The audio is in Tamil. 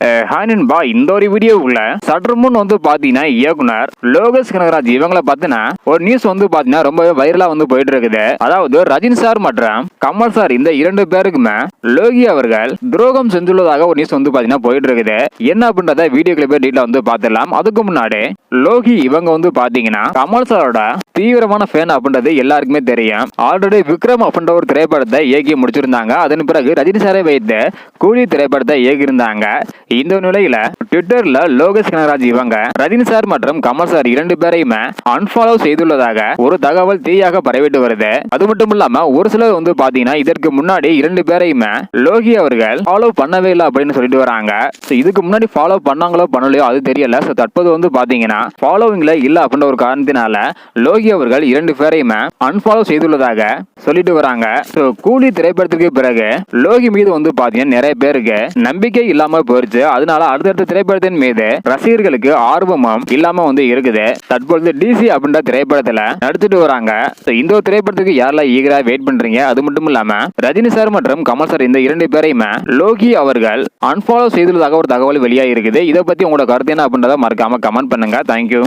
ஹாய் நண்பா இந்த ஒரு வீடியோவுக்குள்ள சற்று முன் வந்து பாத்தீங்கன்னா இயக்குனர் லோகேஷ் கனகராஜ் இவங்கள பார்த்தீங்கன்னா ஒரு நியூஸ் வந்து பாத்தீங்கன்னா ரொம்பவே வைரலா வந்து போயிட்டு இருக்குது அதாவது ரஜினி சார் மற்றும் கமல் சார் இந்த இரண்டு பேருக்குமே லோகி அவர்கள் துரோகம் செஞ்சுள்ளதாக ஒரு நியூஸ் வந்து பாத்தீங்கன்னா போயிட்டு இருக்குது என்ன அப்படின்றத வீடியோக்களை போய் டீட்டெயில் வந்து பார்த்துடலாம் அதுக்கு முன்னாடி லோகி இவங்க வந்து பாத்தீங்கன்னா கமல் சாரோட தீவிரமான ஃபேன் அப்படின்றது எல்லாருக்குமே தெரியும். ஆல்ரெடி விக்ரம் அப்படின்ற ஒரு திரைப்படத்தை இயக்கி முடிச்சிருந்தாங்க. அதன் பிறகு ரஜினி சாரை வைத்து கூலி திரைப்படத்தை இயக்கியிருந்தாங்க. இந்த நிலையில ட்விட்டர்ல லோகேஷ் கனகராஜ் இவங்க ரஜினி சார் மற்றும் கமல் சார் இரண்டு பேரையுமே அன்ஃபாலோ செய்துள்ளதாக ஒரு தகவல் தீயாக பரவிட்டு வருது. அது மட்டும் இல்லாம ஒரு சிலர் வந்து பாத்தீங்கன்னா இதற்கு முன்னாடி இரண்டு பேரையுமே லோகி அவர்கள் ஃபாலோ பண்ணவே இல்லை அப்படின்னு சொல்லிட்டு வராங்க. இதுக்கு முன்னாடி ஃபாலோ பண்ணாங்களோ பண்ணலையோ அது தெரியல. ஸோ தற்போது வந்து பாத்தீங்கன்னா ஃபாலோவிங்ல இல்ல அப்படின்ற ஒரு காரணத்தினால லோகி அவர்கள் இரண்டு பேரையுமே அன்ஃபாலோ செய்துள்ளதாக சொல்லிட்டு வராங்க. ஸோ கூலி திரைப்படத்திற்கு பிறகு லோகி மீது வந்து பாத்தீங்கன்னா நிறைய பேருக்கு நம்பிக்கை இல்லாம போயிருச்சு. அதனால அடுத்தடுத்த திரைப்படத்தின் மீது ரசிகர்களுக்கு ஆர்வமும் இல்லாம வந்து இருக்குது. தற்பொழுது டிசி அப்படின்ற திரைப்படத்துல நடிச்சிட்டு வராங்க. இந்த ஒரு திரைப்படத்துக்கு யாரெல்லாம் ஈகரா வெயிட் பண்றீங்க? அது மட்டும் இல்லாம ரஜினி சார் மற்றும் கமல் சார் இந்த இரண்டு பேரையுமே லோகி அவர்கள் அன்ஃபாலோ செய்துள்ளதாக ஒரு தகவல் வெளியாக இருக்குது. இதை பத்தி உங்களோட கருத்து என்ன அப்படின்றத மறக்காம கமெண்ட் பண்ணுங்க. thank you.